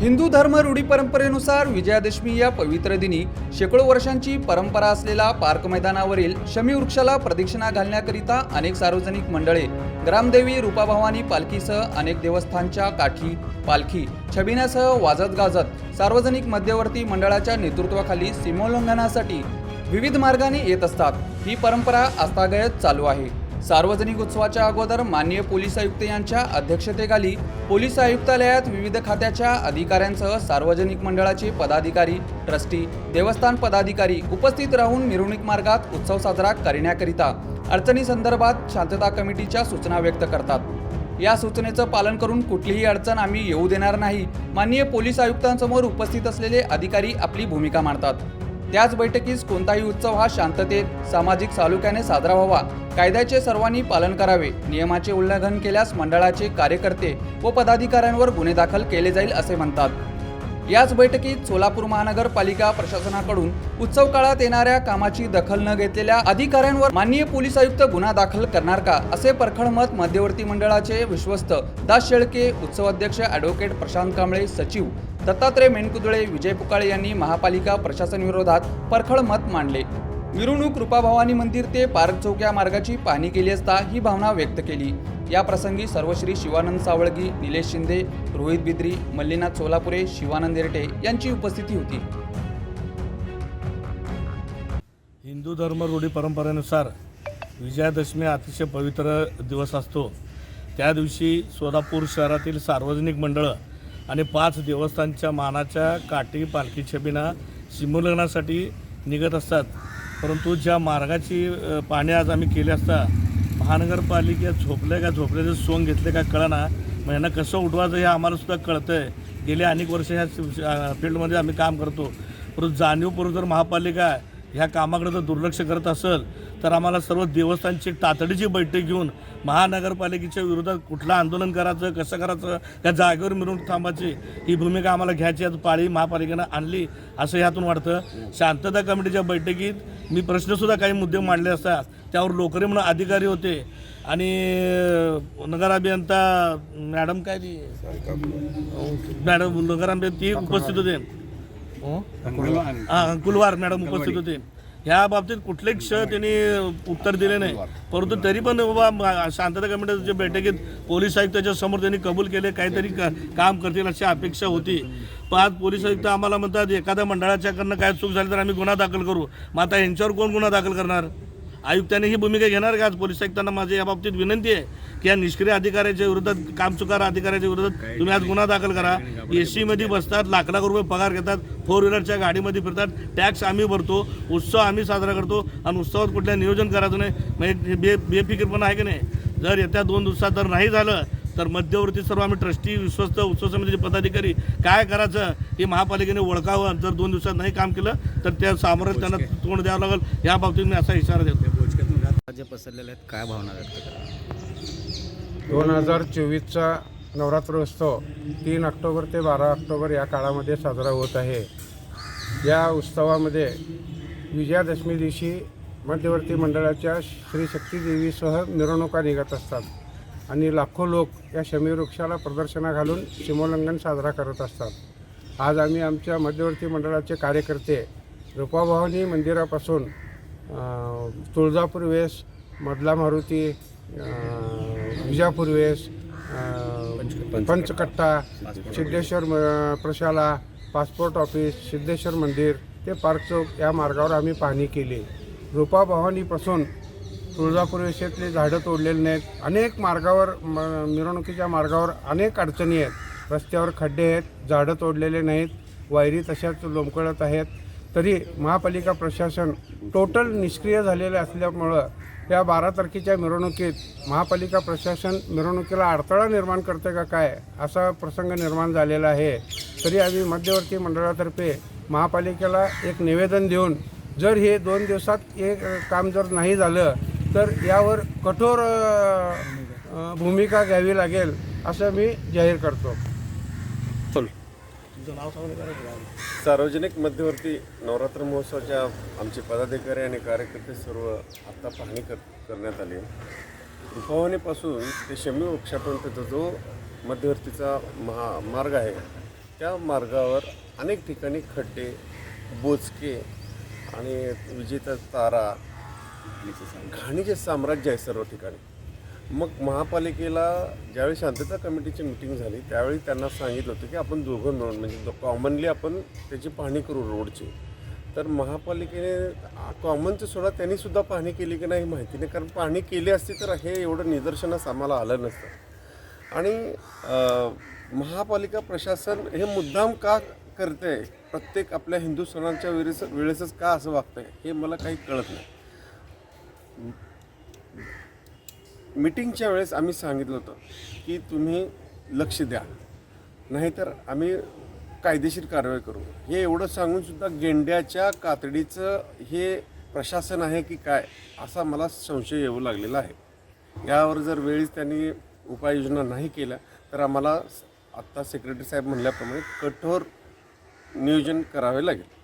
हिंदू धर्म रूढी परंपरेनुसार विजयादशमी या पवित्र दिनी शेकडो वर्षांची परंपरा असलेला पार्क मैदानावरील शमी वृक्षाला प्रदक्षिणा घालण्याकरिता अनेक सार्वजनिक मंडळे ग्रामदेवी रूपाभवानी पालखीसह अनेक देवस्थानच्या काठी पालखी छबिण्यासह वाजत गाजत सार्वजनिक मध्यवर्ती मंडळाच्या नेतृत्वाखाली सीमोल्लंघनासाठी विविध मार्गाने येत असतात. ही परंपरा आस्थागयत चालू आहे. सार्वजनिक उत्सवाच्या अगोदर माननीय पोलीस आयुक्त यांच्या अध्यक्षतेखाली पोलीस आयुक्तालयात विविध खात्याच्या अधिकाऱ्यांसह सार्वजनिक मंडळाचे पदाधिकारी ट्रस्टी देवस्थान पदाधिकारी उपस्थित राहून मिरवणूक मार्गात उत्सव साजरा करण्याकरिता अडचणीसंदर्भात शांतता कमिटीच्या सूचना व्यक्त करतात. या सूचनेचं पालन करून कुठलीही अडचण आम्ही येऊ देणार नाही. माननीय पोलीस आयुक्तांसमोर उपस्थित असलेले अधिकारी आपली भूमिका मांडतात. त्याच बैठकीस कोणताही उत्सव हा शांततेत सामाजिक सालुक्याने साजरा व्हावा. कायद्याचे सर्वांनी पालन करावे. नियमाचे उल्लंघन केल्यास मंडळाचे कार्यकर्ते व पदाधिकाऱ्यांवर गुन्हे दाखल केले जाईल असे म्हणतात. याच बैठकीत सोलापूर महानगरपालिका प्रशासनाकडून उत्सव काळात येणाऱ्या कामाची दखल न घेतलेल्या अधिकाऱ्यांवर माननीय पोलीस आयुक्त गुन्हा दाखल करणार का असे परखड मत मध्यवर्ती मंडळाचे विश्वस्त दास शेळके उत्सव अध्यक्ष ॲडव्होकेट प्रशांत कांबळे सचिव दत्तात्रय मेनकुदळे विजय पुकाळे यांनी महापालिका प्रशासन विरोधात परखड मत मांडले. मिरवणूक रूपाभवानी मंदिर ते पार्क चौक या मार्गाची पाहणी केली असता ही भावना व्यक्त केली. या प्रसंगी सर्वश्री शिवानंद सावळगी निलेश शिंदे रोहित बिद्री मल्लीनाथ सोलापुरे शिवानंद एरटे यांची उपस्थिती होती. हिंदू धर्म रूढी परंपरेनुसार विजयादशमी अतिशय पवित्र दिवस असतो. त्या दिवशी सोलापूर शहरातील सार्वजनिक मंडळं आणि पाच देवस्थानच्या मानाच्या काठी पालखी छबिना सिमोल्लंघनासाठी निघत असतात. परंतु ज्या मार्गाची अ, पाहणी आज आम्ही केली असता महानगरपालिकेत झोपले का झोपल्याचं सोंग घेतलं का कळना. मग यांना कसं उठवायचं हे आम्हाला सुद्धा कळतं आहे गेले अनेक वर्ष ह्या फील्डमध्ये आम्ही काम करतो. परंतु जाणीवपूर्वक जर महापालिका ह्या कामाकडे जर दुर्लक्ष करत असेल तर आम्हाला सर्व देवस्थानची तातडीची बैठक घेऊन महानगरपालिकेच्या विरोधात कुठलं आंदोलन करायचं कसं करायचं त्या जागेवर मिरवणूक थांबायची ही भूमिका आम्हाला घ्यायची आज पाळी महापालिकेनं आणली असं ह्यातून वाटतं. शांतता कमिटीच्या बैठकीत मी प्रश्नसुद्धा काही मुद्दे मांडले असतात त्यावर लोकरे म्हणून अधिकारी होते. आणि नगर अभियंता मॅडम काय ती? मॅडम नगर अभियंता ती उपस्थित होते. हा कुलवार मॅडम उपस्थित होते. ह्या बाबतीत कुठलेही क्ष त्यांनी उत्तर दिले नाही. परंतु तरी पण बाबा शांतता कमिटीच्या बैठकीत पोलीस आयुक्ताच्या समोर त्यांनी कबूल केले काहीतरी का- काम करतील अशी अपेक्षा होती. पण आज पोलीस आयुक्त आम्हाला म्हणतात एखाद्या मंडळाच्याकडनं काय चूक झाली तर आम्ही गुन्हा दाखल करू. मग आता यांच्यावर कोण गुन्हा दाखल करणार? आयुक्तांनी ही भूमिका घेणार का? आज पोलीस आयुक्तांना माझी या बाबतीत विनंती आहे की या निष्क्रिय अधिकाऱ्याच्या विरोधात कामचुकार अधिकाऱ्याच्या विरोधात तुम्ही आज गुन्हा दाखल करा. एसमध्ये बसतात लाख लाख रुपये पगार घेतात फोर व्हीलरच्या गाडीमध्ये फिरतात टॅक्स आम्ही भरतो उत्सव आम्ही साजरा करतो आणि उत्सवात कुठल्या नियोजन करायचं नाही. म्हणजे बे बेफिकीरपणा आहे की नाही? जर येत्या दोन दिवसात जर नाही झालं तर मध्यवर्ती सर्व आम्ही ट्रस्टी विश्वस्त उत्सव समितीचे पदाधिकारी काय करायचं? हे महापालिकेने ओळखावं. जर दोन दिवसात नाही काम केलं तर त्या सामोरं त्यांना तोंड द्यावं लागेल. या बाबतीत मी असा इशारा देतो. जे पसरलेले आहेत काय भावना व्यक्त करा दोन हजार चोवीसचा नवरात्रोत्सव तीन ऑक्टोबर ते बारा ऑक्टोबर या काळामध्ये साजरा होत आहे. या उत्सवामध्ये विजयादशमी दिवशी मध्यवर्ती मंडळाच्या श्री शक्तीदेवीसह मिरवणुका निघत असतात आणि लाखो लोक या शमीवृक्षाला प्रदर्शना घालून सीमोल्लंघन साजरा करत असतात. आज आम्ही आमच्या मध्यवर्ती मंडळाचे कार्यकर्ते रूपाभवानी मंदिरापासून तुळजापूर वेस मधला मारुती विजापूर वेस पंचकट्टा सिद्धेश्वर प्रशाला पासपोर्ट ऑफिस सिद्धेश्वर मंदिर ते पार्क चौक या मार्गावर आम्ही पाहणी केली. रूपा भवानीपासून तुळजापूर वेशेतले झाडं तोडलेले नाहीत. अनेक मार्गावर म मिरवणुकीच्या मार्गावर अनेक अडचणी आहेत. रस्त्यावर खड्डे आहेत झाडं तोडलेले नाहीत. वायरी तशाच लोंबकळत आहेत. तरी महापालिका प्रशासन टोटल निष्क्रिय झालेले असल्यामुळं या बारा तारखेच्या मिरवणुकीत महापालिका प्रशासन मिरवणुकीला अडथळा निर्माण करते का काय असा प्रसंग निर्माण झालेला आहे. तरी आम्ही मध्यवर्ती मंडळातर्फे महापालिकेला एक निवेदन देऊन जर हे दोन दिवसात एक काम जर नाही झालं तर यावर कठोर भूमिका घ्यावी लागेल असं मी जाहीर करतो. सार्वजनिक मध्यवर्ती नवरात्र महोत्सवाच्या आमचे पदाधिकारी आणि कार्यकर्ते सर्व आत्ता पाहणी कर करण्यात आली. रुपावणीपासून ते शमी वृक्षापर्यंतचा जो मध्यवर्तीचा महा मार्ग आहे त्या मार्गावर अनेक ठिकाणी खड्डे बोचके आणि विजेता तारा घाणीचे साम्राज्य आहे सर्व ठिकाणी. मग महापालिकेला ज्यावेळी शांतता कमिटीची मिटिंग झाली त्यावेळी त्यांना सांगितलं होतं की आपण दोघं मिळून म्हणजे कॉमनली आपण त्याची पाहणी करू रोडची. तर महापालिकेने कॉमनचं सोडा त्यांनी सुद्धा पाहणी केली की नाही माहिती नाही. कारण पाहणी केली असती तर हे एवढं निदर्शनास आम्हाला आलं नसतं. आणि महापालिका प्रशासन हे मुद्दाम का करते प्रत्येक आपल्या हिंदू सणांच्या वेळेस वेळेसच का असं वागतंय? हे मला काही कळत नाही. मिटिंगच्या वेळेस आम्ही सांगितलं होतं की तुम्ही लक्ष द्या. नाहीतर आम्ही कायदेशीर कारवाई करू. हे एवढं सांगूनसुद्धा गेंड्याच्या कातडीचं हे प्रशासन आहे की काय असा मला संशय येऊ लागलेला आहे. यावर जर वेळीच त्यांनी उपाययोजना नाही केल्या तर आम्हाला आत्ता सेक्रेटरी साहेब म्हणल्याप्रमाणे कठोर नियोजन करावे लागेल.